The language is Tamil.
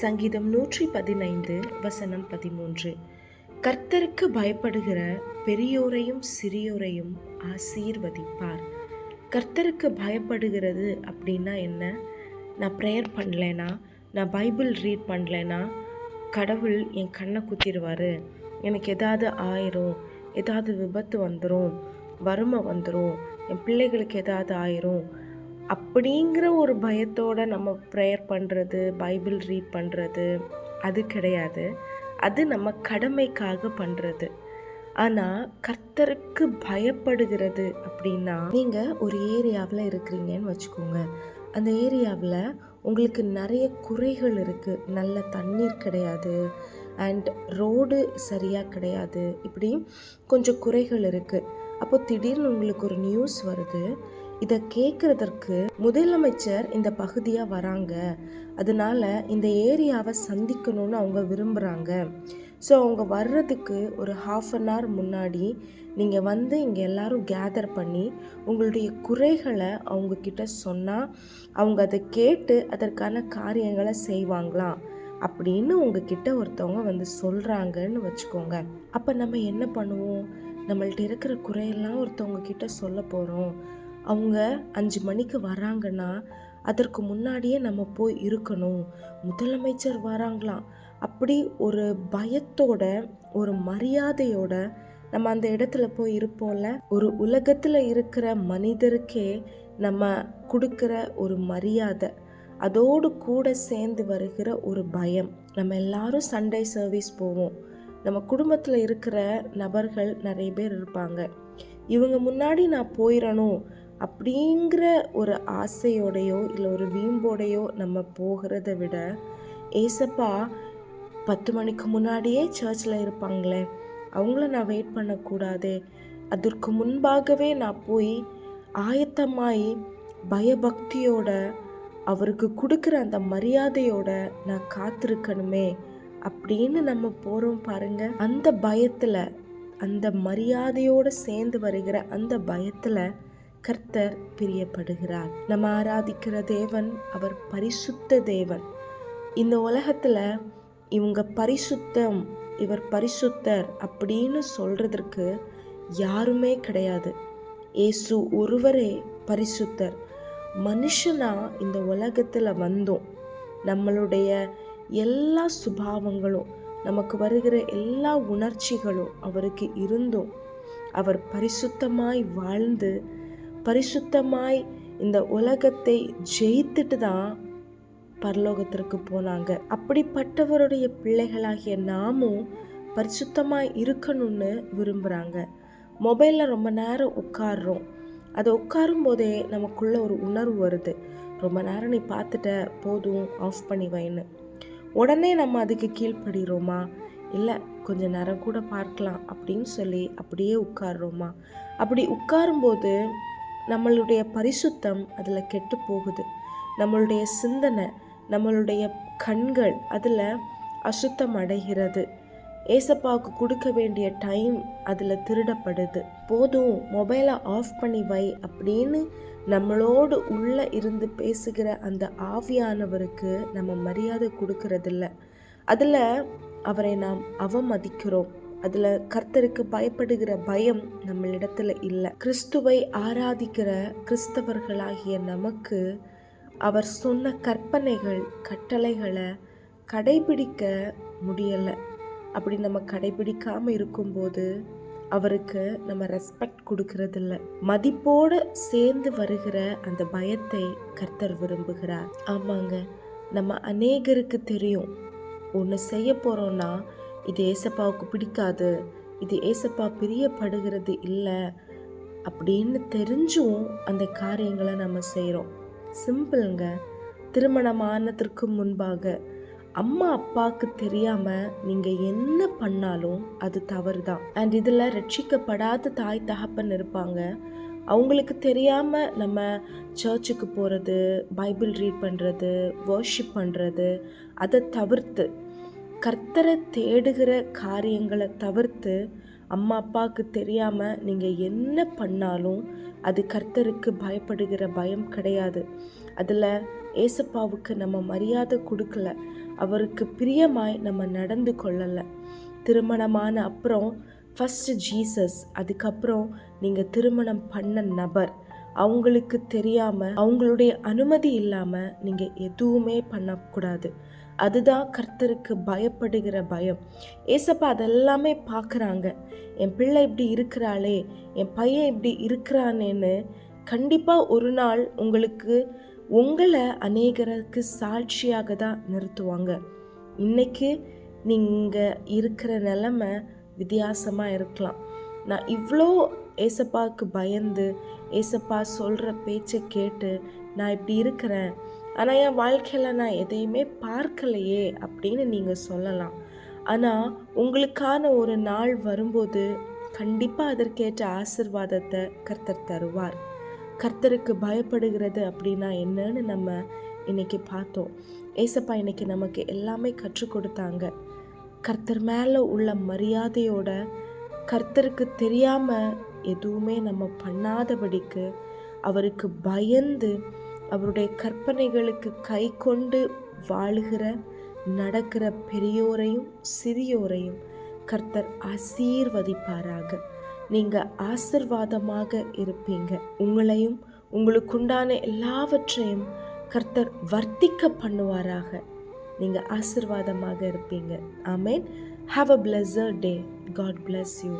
சங்கீதம் நூற்றி பதினைந்து வசனம் பதிமூன்று. கர்த்தருக்கு பயப்படுகிற பெரியோரையும் சிறியோரையும் ஆசீர்வதிப்பார். கர்த்தருக்கு பயப்படுகிறது அப்படின்னா என்ன? நான் ப்ரேயர் பண்ணலைனா நான் பைபிள் ரீட் பண்ணலைனா கடவுள் என் கண்ணை குத்திடுவார். எனக்கு எதாவது ஆயிரும் ஏதாவது விபத்து வந்துடும் வறுமை வந்துடும் என் பிள்ளைகளுக்கு ஏதாவது ஆயிரும் அப்படிங்கிற ஒரு பயத்தோட நம்ம ப்ரேயர் பண்ணுறது பைபிள் ரீட் பண்ணுறது அது கிடையாது. அது நம்ம கடமைக்காக பண்ணுறது ஆனால் கர்த்தருக்கு பயப்படுகிறது அப்படின்னா நீங்கள் ஒரு ஏரியாவில் இருக்கிறீங்கன்னு வச்சுக்கோங்க. அந்த ஏரியாவில் உங்களுக்கு நிறைய குறைகள் இருக்குது நல்ல தண்ணீர் கிடையாது. அண்ட் ரோடு சரியாக கிடையாது. இப்படி கொஞ்சம் குறைகள் இருக்குது அப்போ திடீர்னு உங்களுக்கு ஒரு நியூஸ் வருது. இதை கேட்குறதற்கு முதலமைச்சர் இந்த பகுதியாக வராங்க. அதனால இந்த ஏரியாவை சந்திக்கணும்னு அவங்க விரும்புகிறாங்க ஸோ அவங்க வர்றதுக்கு ஒரு ஹாஃப் அன் ஹவர் முன்னாடி நீங்கள் வந்து இங்கே எல்லாரும் கேதர் பண்ணி உங்களுடைய குறைகளை அவங்கக்கிட்ட சொன்னால் அவங்க அதை கேட்டு அதற்கான காரியங்களை செய்வாங்களாம் அப்படின்னு உங்ககிட்ட ஒருத்தவங்க வந்து சொல்கிறாங்கன்னு வச்சுக்கோங்க. அப்போ நம்ம என்ன பண்ணுவோம்? நம்மள்ட்ட இருக்கிற குறையெல்லாம் ஒருத்தவங்க கிட்ட சொல்ல போகிறோம் அவங்க அஞ்சு மணிக்கு வராங்கன்னா அதற்கு முன்னாடியே நம்ம போய் இருக்கணும். முதலமைச்சர் வராங்களாம். அப்படி ஒரு பயத்தோட ஒரு மரியாதையோட நம்ம அந்த இடத்துல போய் இருப்போம்ல? ஒரு உலகத்தில் இருக்கிற மனிதருக்கே நம்ம கொடுக்குற ஒரு மரியாதை அதோடு கூட சேர்ந்து வருகிற ஒரு பயம். நம்ம எல்லாரும் சண்டே சர்வீஸ் போவோம். நம்ம குடும்பத்தில் இருக்கிற நபர்கள் நிறைய பேர் இருப்பாங்க. இவங்க முன்னாடி நான் போயிடணும் அப்படிங்கிற ஒரு ஆசையோடையோ இல்லை ஒரு வீம்போடையோ நம்ம போகிறத விட ஏசப்பா பத்து மணிக்கு முன்னாடியே சர்ச்சில் இருப்பாங்களே அவங்கள நான் வெயிட் பண்ணக்கூடாதே அதற்கு முன்பாகவே நான் போய் ஆயத்தமாய் பயபக்தியோட அவருக்கு கொடுக்குற அந்த மரியாதையோட நான் காத்திருக்கணுமே அப்படின்னு நம்ம போகிறோம் பாருங்க. அந்த பயத்தில் அந்த மரியாதையோடு சேர்ந்து வருகிற அந்த பயத்தில் கர்த்தர் பிரியப்படுகிறார். நம்ம ஆராதிக்கிற தேவன் அவர் பரிசுத்த தேவன். இந்த உலகத்தில் இவங்க பரிசுத்தம் இவர் பரிசுத்தர் அப்படின்னு சொல்கிறதற்கு யாருமே கிடையாது. இயேசு ஒருவரே பரிசுத்தர். மனுஷனா இந்த உலகத்தில் வந்தோம். நம்மளுடைய எல்லா சுபாவங்களும் நமக்கு வருகிற எல்லா உணர்ச்சிகளும் அவருக்கு இருந்தும். அவர் பரிசுத்தமாய் வாழ்ந்து பரிசுத்தமாய் இந்த உலகத்தை ஜெயித்துட்டு தான் பரலோகத்திற்கு போனாங்க. அப்படிப்பட்டவருடைய பிள்ளைகளாகிய நாமும் பரிசுத்தமாக இருக்கணும்னு விரும்புகிறாங்க மொபைலில் ரொம்ப நேரம் உட்காடுறோம் அதை உட்காரும் போதே நமக்குள்ளே ஒரு உணர்வு வருது. ரொம்ப நேரம் நீ பார்த்துட்ட போதும் ஆஃப் பண்ணி வைன்னு உடனே நம்ம அதுக்கு கீழ்ப்படுகிறோமா இல்லை கொஞ்ச நேரம் கூட பார்க்கலாம் அப்படின்னு சொல்லி அப்படியே உட்காடுறோமா அப்படி உட்காரும்போது நம்மளுடைய பரிசுத்தம் அதில் கெட்டு போகுது நம்மளுடைய சிந்தனை நம்மளுடைய கண்கள் அதில் அசுத்தம் அடைகிறது ஏசப்பாவுக்கு கொடுக்க வேண்டிய டைம் அதில் திருடப்படுது. போதும் மொபைலை ஆஃப் பண்ணி வை அப்படின்னு நம்மளோடு உள்ளே இருந்து பேசுகிற அந்த ஆவியானவருக்கு நம்ம மரியாதை கொடுக்கறதில்ல. அதில் அவரை நாம் அவமதிக்கிறோம். அதில் கர்த்தருக்கு பயப்படுகிற பயம் நம்மளிடத்துல இல்லை. கிறிஸ்துவை ஆராதிக்கிற கிறிஸ்தவர்களாகிய நமக்கு அவர் சொன்ன கற்பனைகள் கட்டளைகளை கடைபிடிக்க முடியலை. அப்படி நம்ம கடைபிடிக்காமல் இருக்கும்போது அவருக்கு நம்ம ரெஸ்பெக்ட் கொடுக்கறதில்ல. மதிப்போடு சேர்ந்து வருகிற அந்த பயத்தை கர்த்தர் விரும்புகிறார். ஆமாங்க நம்ம அநேகருக்கு தெரியும். ஒன்று செய்ய போகிறோன்னா இது ஏசப்பாவுக்கு பிடிக்காது இது ஏசப்பா பிரியப்படுகிறது இல்லை அப்படின்னு தெரிஞ்சும் அந்த காரியங்களை நம்ம செய்கிறோம் சிம்பிளுங்க. திருமணமானதற்கு முன்பாக அம்மா அப்பாவுக்கு தெரியாமல் நீங்கள் என்ன பண்ணாலும் அது தவறு தான் அண்ட் இதில் ரட்சிக்கப்படாத தாய் தகப்பன் இருப்பாங்க. அவங்களுக்கு தெரியாமல் நம்ம சர்ச்சுக்கு போகிறது பைபிள் ரீட் பண்ணுறது வர்ஷிப் பண்ணுறது அதை தவிர்த்து கர்த்தரை தேடுகிற காரியங்களை தவிர்த்து அம்மா அப்பாவுக்கு தெரியாமல் நீங்கள் என்ன பண்ணாலும் அது கர்த்தருக்கு பயப்படுகிற பயம் கிடையாது. அதில் ஏசப்பாவுக்கு நம்ம மரியாதை கொடுக்கல. அவருக்கு பிரியமாய் நம்ம நடந்து கொள்ளலை. திருமணமான அப்புறம் ஃபஸ்ட்டு ஜீசஸ் அதுக்கப்புறம் நீங்கள் திருமணம் பண்ண நபர். அவங்களுக்கு தெரியாமல் அவங்களுடைய அனுமதி இல்லாமல் நீங்கள் எதுவுமே பண்ணக்கூடாது. அதுதான் கர்த்தருக்கு பயப்படுகிற பயம். ஏசப்பா அதெல்லாமே பார்க்குறாங்க. என் பிள்ளை இப்படி இருக்கிறாளே என் பையன் இப்படி இருக்கிறானேன்னு கண்டிப்பாக ஒரு நாள் உங்களுக்கு உங்களை அநேகருக்கு சாட்சியாக தான் நிறுத்துவாங்க. இன்னைக்கு நீங்கள் இருக்கிற நிலமை வித்தியாசமாக இருக்கலாம். நான் இவ்வளோ ஏசப்பாவுக்கு பயந்து ஏசப்பா சொல்கிற பேச்சை கேட்டு நான் இப்படி இருக்கிறேன் ஆனால் என் வாழ்க்கையில் நான் எதையுமே பார்க்கலையே அப்படின்னு நீங்கள் சொல்லலாம். ஆனால் உங்களுக்கான ஒரு நாள் வரும்போது கண்டிப்பாக அதற்கேற்ற ஆசிர்வாதத்தை கர்த்தர் தருவார். கர்த்தருக்கு பயப்படுகிறது அப்படின்னா என்னன்னு நம்ம இன்னைக்கு பார்த்தோம். ஏசப்பா இன்னைக்கு நமக்கு எல்லாமே கற்றுக் கொடுத்தாங்க. கர்த்தர் மேலே உள்ள மரியாதையோட கர்த்தருக்கு தெரியாமல் எதுவுமே நம்ம பண்ணாதபடிக்கு அவருக்கு பயந்து அவருடைய கற்பனைகளுக்கு கை கொண்டு வாழுகிற நடக்கிற பெரியோரையும் சிறியோரையும் கர்த்தர் ஆசீர்வதிப்பாராக. நீங்கள் ஆசிர்வாதமாக இருப்பீங்க. உங்களையும் உங்களுக்குண்டான எல்லாவற்றையும் கர்த்தர் வர்த்திக்க பண்ணுவாராக. நீங்கள் ஆசிர்வாதமாக இருப்பீங்க. ஆமேன். Have a pleasure day God bless you